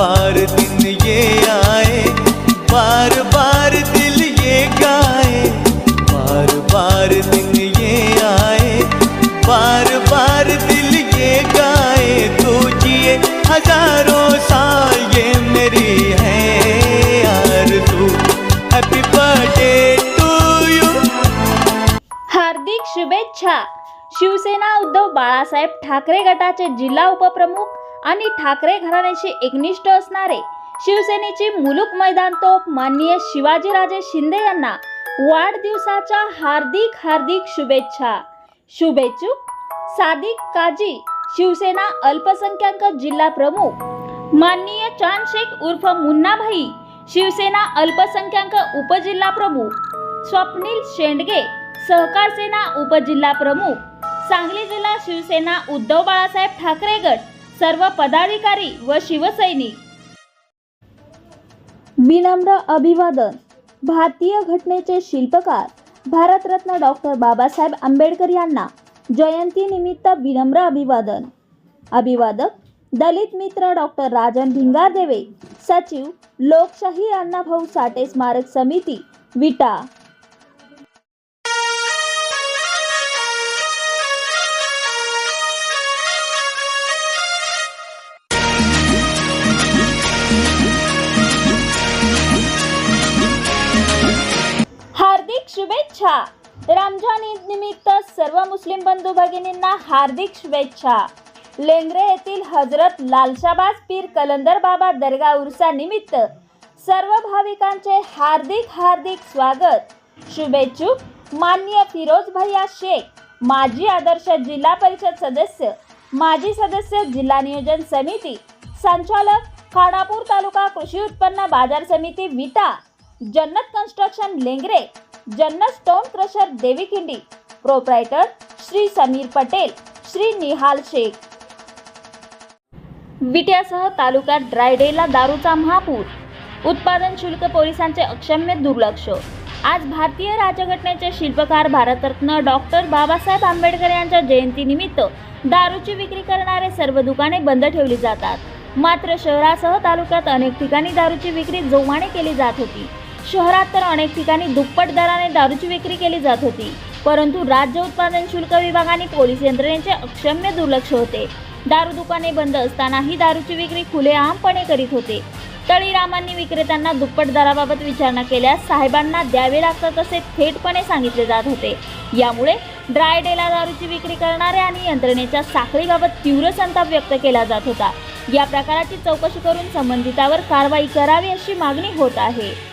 बार दिन ये आए, बार बार दिल ये गाए, बार बार दिन ये आए, बार बार दिल ये गाए, तू जिए हज़ारों साल ये मेरी है यार तू। हैप्पी बर्थडे टू यू हार्दिक शुभेच्छा. शिवसेना उद्धव बाळासाहेब ठाकरे गटाचे जिल्हा उपप्रमुख आणि ठाकरे घराण्याशी एकनिष्ठ असणारे शिवसेनेचे मुलुक मैदान तोप माननीय शिवाजीराजे शिंदे यांना वाढदिवसाच्या हार्दिक हार्दिक शुभेच्छा. शुभेच्छुक सादिक काजी शिवसेना अल्पसंख्याक जिल्हा प्रमुख. माननीय चांद शेख उर्फ मुन्नाभाई शिवसेना अल्पसंख्याक उपजिल्हा प्रमुख. स्वप्नील शेंडगे सहकार सेना उपजिल्हा प्रमुख. सांगली जिल्हा शिवसेना उद्धव बाळासाहेब ठाकरे गट. सर्व पदाधिकारी व शिवसैनिक. विनम्र अभिवादन. भारतीय घटनेचे शिल्पकार भारतरत्न डॉक्टर बाबासाहेब आंबेडकर यांना जयंतीनिमित्त विनम्र अभिवादन. अभिवादक दलित मित्र डॉक्टर राजन भिंगारदेवे सचिव लोकशाही अण्णाभाऊ साठे स्मारक समिती विटा. शुभेच्छा. रमजान ईद निमित्त सर्व मुस्लिम बंधू भगिनींना हार्दिक शुभेच्छा. लेंगरे येथील हजरत लालशाबाज पीर कलंदर बाबा दर्गा उर्सा निमित्त सर्व भाविकांचे हार्दिक हार्दिक स्वागत. शुभेच्छुक मान्य फिरोज भैया शेख माजी आदर्श जिल्हा परिषद सदस्य माजी सदस्य जिल्हा नियोजन समिती संचालक खानापूर तालुका कृषी उत्पन्न बाजार समिती विटा Jannat construction Lengre Jannat stone crusher Devikhindi proprietor Shri Sameer Patel Shri Nihal Shaikh. विट्यासह तालुक्यात ड्रायडेला दारूचा महापूर. उत्पादन शुल्क पोलिसांचे अक्षम्य दुर्लक्ष. आज भारतीय राज्यघटनेचे शिल्पकार भारतरत्न डॉक्टर बाबासाहेब आंबेडकर यांच्या जयंतीनिमित्त दारूची विक्री करणारे सर्व दुकाने बंद ठेवली जातात. मात्र शहरासह तालुक्यात अनेक ठिकाणी दारूची विक्री जोमाने केली जात होती. शहरात तर अनेक ठिकाणी दुप्पट दराने दारूची विक्री केली जात होती. परंतु राज्य उत्पादन शुल्क विभाग आणि पोलीस यंत्रणेचे अक्षम्य दुर्लक्ष होते. दारू दुकाने बंद असतानाही दारूची विक्री खुलेआमपणे करीत होते. तळीरामांनी विक्रेत्यांना दुप्पट दराबाबत विचारणा केल्यास साहेबांना द्यावे लागतात असे थेटपणे सांगितले जात होते. यामुळे ड्राय डेला दारूची विक्री करणाऱ्या आणि यंत्रणेच्या साखळीबाबत तीव्र संताप व्यक्त केला जात होता. या प्रकाराची चौकशी करून संबंधितावर कारवाई करावी अशी मागणी होत आहे.